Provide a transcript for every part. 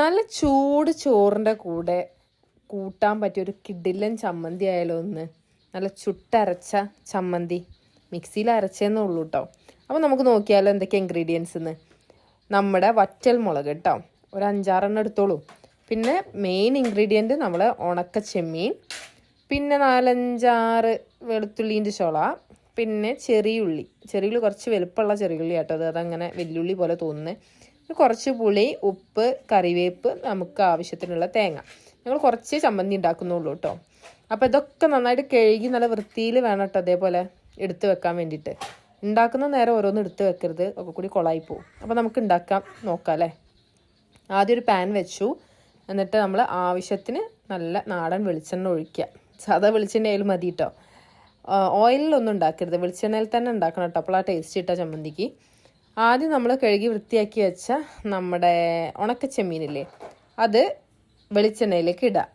നല്ല ചൂട് ചോറിന്റെ കൂടെ കൂട്ടാൻ പറ്റിയ ഒരു കിഡിലൻ ചമ്മന്തി ആയാലോ ഒന്ന് നല്ല ചുട്ടരച്ച ചമ്മന്തി. മിക്സിയിൽ അരച്ചേന്നേ ഉള്ളൂ കേട്ടോ അപ്പോൾ നമുക്ക് നോക്കിയാലോ എന്തൊക്കെ ഇൻഗ്രീഡിയൻസ് എന്ന് നമ്മുടെ വറ്റൽ മുളക് കേട്ടോ ഒരു അഞ്ചാറെണ്ണം എടുത്തോളൂ. പിന്നെ മെയിൻ ഇൻഗ്രീഡിയന്റ് നമ്മൾ ഉണക്ക ചെമ്മീൻ പിന്നെ നാലഞ്ചാറ് വെളുത്തുള്ളീന്റെ ചുള പിന്നെ ചെറിയുള്ളി. ചെറിയുള്ളി കുറച്ച് വലുപ്പമുള്ള ചെറിയുള്ളി കേട്ടോ അത് അതങ്ങനെ വെല്ലുള്ളി പോലെ തോന്നുന്നത് കുറച്ച് പുളി ഉപ്പ് കറിവേപ്പ് നമുക്ക് ആവശ്യത്തിനുള്ള തേങ്ങ. ഞങ്ങൾ കുറച്ച് ചമ്മന്തി ഉണ്ടാക്കുന്നുള്ളൂ കേട്ടോ അപ്പോൾ ഇതൊക്കെ നന്നായിട്ട് കഴുകി നല്ല വൃത്തിയിൽ വേണം കേട്ടോ അതേപോലെ എടുത്ത് വെക്കാൻ വേണ്ടിയിട്ട്. ഉണ്ടാക്കുന്ന നേരം ഓരോന്ന് എടുത്ത് വെക്കരുത്. ഒക്കെ കൂടി കൊളായി പോകും അപ്പോൾ നമുക്ക് ഉണ്ടാക്കാം. നോക്കാം അല്ലേ? ആദ്യം ഒരു പാൻ വെച്ചു. എന്നിട്ട് നമ്മൾ ആവശ്യത്തിന് നല്ല നാടൻ വെളിച്ചെണ്ണ ഒഴിക്കുക. സാധാ വെളിച്ചെണ്ണ ആയാലും മതി കേട്ടോ ഓയിലൊന്നും ഉണ്ടാക്കരുത്. വെളിച്ചെണ്ണയിൽ തന്നെ ഉണ്ടാക്കണം കേട്ടോ അപ്പോൾ ആ ടേസ്റ്റ് കിട്ടുക ചമ്മന്തിക്ക്. ആദ്യം നമ്മൾ കഴുകി വൃത്തിയാക്കി വെച്ച നമ്മുടെ ഉണക്ക ചെമ്മീനില്ലേ അത് വെളിച്ചെണ്ണയിലേക്ക് ഇടുക.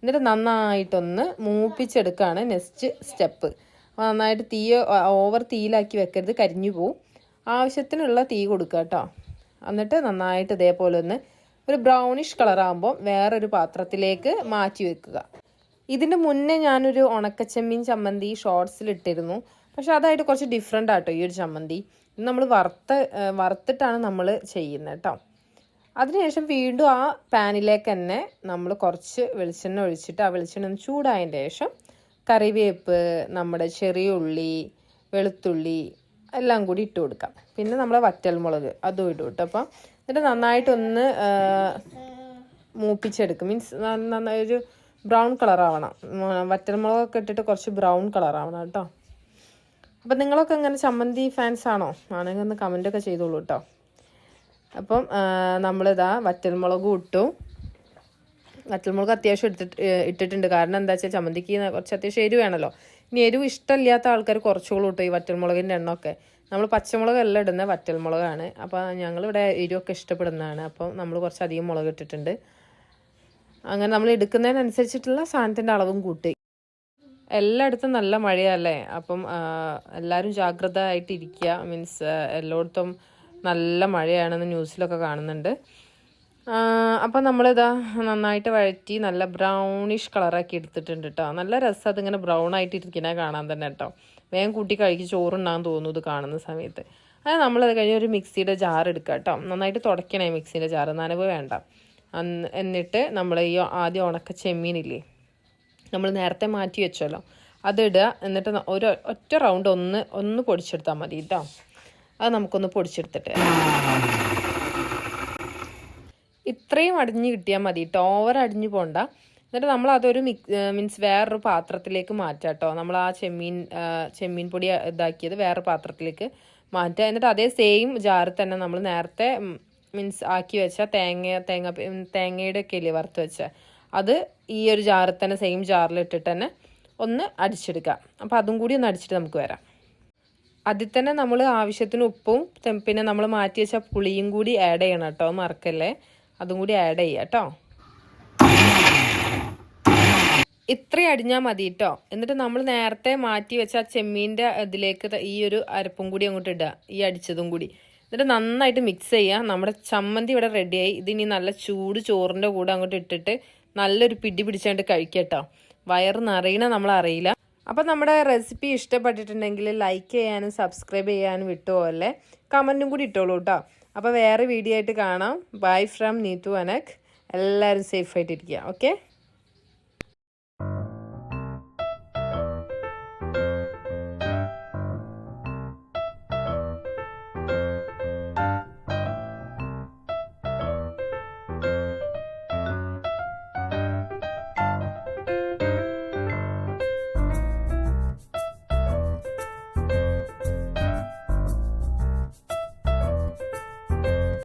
എന്നിട്ട് നന്നായിട്ടൊന്ന് മൂപ്പിച്ചെടുക്കുകയാണ് നെക്സ്റ്റ് സ്റ്റെപ്പ്. നന്നായിട്ട് തീ ഓവർ തീയിലാക്കി വെക്കരുത് കരിഞ്ഞു പോവും. ആവശ്യത്തിനുള്ള തീ കൊടുക്കുക കേട്ടോ എന്നിട്ട് നന്നായിട്ട് ഇതേപോലെ ഒന്ന് ഒരു ബ്രൗണിഷ് കളറാകുമ്പോൾ വേറൊരു പാത്രത്തിലേക്ക് മാറ്റി വെക്കുക. ഇതിന്റെ മുന്നേ ഞാനൊരു ഉണക്കച്ചെമ്മീൻ ചമ്മന്തി ഷോർട്സിൽ ഇട്ടിരുന്നു പക്ഷെ അതായിട്ട് കുറച്ച് ഡിഫറെന്റ് ആട്ടോ ഈ ഒരു ചമ്മന്തി. നമ്മൾ വറുത്ത വറുത്തിട്ടാണ് നമ്മൾ ചെയ്യുന്നത് കേട്ടോ. അതിനുശേഷം വീണ്ടും ആ പാനിലേക്ക് തന്നെ നമ്മൾ കുറച്ച് വെളിച്ചെണ്ണ ഒഴിച്ചിട്ട് ആ വെളിച്ചെണ്ണ ചൂടായതിന് ശേഷം കറിവേപ്പ് നമ്മുടെ ചെറിയ ഉള്ളി വെളുത്തുള്ളി എല്ലാം കൂടി ഇട്ട് കൊടുക്കാം. പിന്നെ നമ്മുടെ വറ്റൽമുളക് അതും ഇടും കേട്ടോ. അപ്പം എന്നിട്ട് നന്നായിട്ടൊന്ന് മൂപ്പിച്ചെടുക്കും. മീൻസ് നന്നായി ഒരു ബ്രൗൺ കളറാവണം. വറ്റൽമുളകൊക്കെ ഇട്ടിട്ട് കുറച്ച് ബ്രൗൺ കളറാവണം കേട്ടോ. അപ്പം നിങ്ങളൊക്കെ ഇങ്ങനെ ചമ്മന്തി ഫാൻസ് ആണോ? ആണെങ്കിൽ ഒന്ന് കമന്റൊക്കെ ചെയ്തോളൂ കേട്ടോ അപ്പം നമ്മളിതാ വറ്റൽമുളകും ഇട്ടു. വറ്റൽമുളക് അത്യാവശ്യം എടുത്തിട്ട് ഇട്ടിട്ടുണ്ട്. കാരണം എന്താ വെച്ചാൽ ചമ്മന്തിക്ക് കുറച്ച് അത്യാവശ്യം എരിവ് വേണമല്ലോ ഇനി എരിവ് ഇഷ്ടമില്ലാത്ത ആൾക്കാർ കുറച്ചുകൂടി കിട്ടും ഈ വറ്റൽമുളകിന്റെ എണ്ണമൊക്കെ നമ്മൾ പച്ചമുളകല്ല ഇടുന്നത് വറ്റൽമുളകാണ്. അപ്പോൾ ഞങ്ങളിവിടെ എരിവൊക്കെ ഇഷ്ടപ്പെടുന്നതാണ്. അപ്പം നമ്മൾ കുറച്ച് അധികം മുളക് ഇട്ടിട്ടുണ്ട്. അങ്ങനെ നമ്മൾ എടുക്കുന്നതിനനുസരിച്ചിട്ടുള്ള സാധനത്തിന്റെ അളവും കൂട്ടി. എല്ലായിടത്തും നല്ല മഴയല്ലേ? അപ്പം എല്ലാവരും ജാഗ്രത ആയിട്ടിരിക്കുക മീൻസ് എല്ലായിടത്തും നല്ല മഴയാണെന്ന് ന്യൂസിലൊക്കെ കാണുന്നുണ്ട്. അപ്പോൾ അപ്പം നമ്മളിതാ നന്നായിട്ട് വഴറ്റി നല്ല ബ്രൗണിഷ് കളറാക്കി എടുത്തിട്ടുണ്ട് കേട്ടോ നല്ല രസം അതിങ്ങനെ ബ്രൗൺ ആയിട്ട് കാണാൻ തന്നെ കേട്ടോ വേഗം കൂട്ടി കഴിക്ക് ചോറുണ്ടാകാൻ തോന്നുന്നു ഇത് കാണുന്ന സമയത്ത്. അത് നമ്മളത് കഴിഞ്ഞ് ഒരു മിക്സിയുടെ ജാർ എടുക്കുക കേട്ടോ നന്നായിട്ട് തുടയ്ക്കണേ മിക്സിയുടെ ജാർ. നനവ് വേണ്ട. എന്നിട്ട് നമ്മൾ ഈ ആദ്യം ഉണക്ക ചെമ്മീനില്ലേ? നമ്മൾ നേരത്തെ മാറ്റി വെച്ചല്ലോ. അതിടുക എന്നിട്ട് ഒരു ഒറ്റ റൗണ്ട് ഒന്ന് ഒന്ന് പൊടിച്ചെടുത്താൽ മതി കേട്ടോ അത് നമുക്കൊന്ന് പൊടിച്ചെടുത്തിട്ട്. ഇത്രയും അടിഞ്ഞ് കിട്ടിയാൽ മതി കേട്ടോ ഓവർ അടിഞ്ഞു പോണ്ട. എന്നിട്ട് നമ്മൾ അതൊരു മിക് മീൻസ് വേറൊരു പാത്രത്തിലേക്ക് മാറ്റാം കേട്ടോ നമ്മൾ ആ ചെമ്മീൻ ചെമ്മീൻ പൊടി ഇതാക്കിയത് വേറെ പാത്രത്തിലേക്ക് മാറ്റുക എന്നിട്ട് അതേ സെയിം ജാറിൽ തന്നെ നമ്മൾ നേരത്തെ മീൻസ് ആക്കി വെച്ച തേങ്ങ തേങ്ങ തേങ്ങയുടെ ഒക്കെ വറുത്ത് വെച്ച? അത് ഈ ഒരു ജാറിൽ തന്നെ സെയിം ജാറിൽ ഇട്ടിട്ട് തന്നെ ഒന്ന് അടിച്ചെടുക്കാം. അപ്പോൾ അതും കൂടി ഒന്ന് അടിച്ചിട്ട് നമുക്ക് വരാം. അതിൽ തന്നെ നമ്മൾ ആവശ്യത്തിന് ഉപ്പും പിന്നെ നമ്മൾ മാറ്റി വെച്ച പുളിയും കൂടി ആഡ് ചെയ്യണം കേട്ടോ മറക്കല്ലേ? അതും കൂടി ആഡ് ചെയ്യുക കേട്ടോ. ഇത്രയും അടിഞ്ഞാൽ മതി കേട്ടോ. എന്നിട്ട് നമ്മൾ നേരത്തെ മാറ്റി വെച്ച ചെമ്മീന്റെ ഇതിലേക്ക് ഈ ഒരു അരപ്പും കൂടി അങ്ങോട്ട് ഇടുക ഈ അടിച്ചതും കൂടി. എന്നിട്ട് നന്നായിട്ട് മിക്സ് ചെയ്യുക നമ്മുടെ ചമ്മന്തി ഇവിടെ റെഡിയായി ഇതിനി നല്ല ചൂട് ചോറിന്റെ കൂടെ അങ്ങോട്ട് ഇട്ടിട്ട് നല്ലൊരു പിടി പിടിച്ചാണ്ട് കഴിക്കട്ടോ. വയറ് നിറയണ നമ്മൾ അറിയില്ല അപ്പം നമ്മുടെ റെസിപ്പി ഇഷ്ടപ്പെട്ടിട്ടുണ്ടെങ്കിൽ ലൈക്ക് ചെയ്യാനും സബ്സ്ക്രൈബ് ചെയ്യാനും വിട്ടുപോലെ കമന്റും കൂടി ഇട്ടോളൂ കേട്ടോ അപ്പോൾ വേറെ വീഡിയോ ആയിട്ട് കാണാം. ബൈ ഫ്രം നീതു അനക്. എല്ലാവരും സേഫായിട്ടിരിക്കുക ഓക്കെ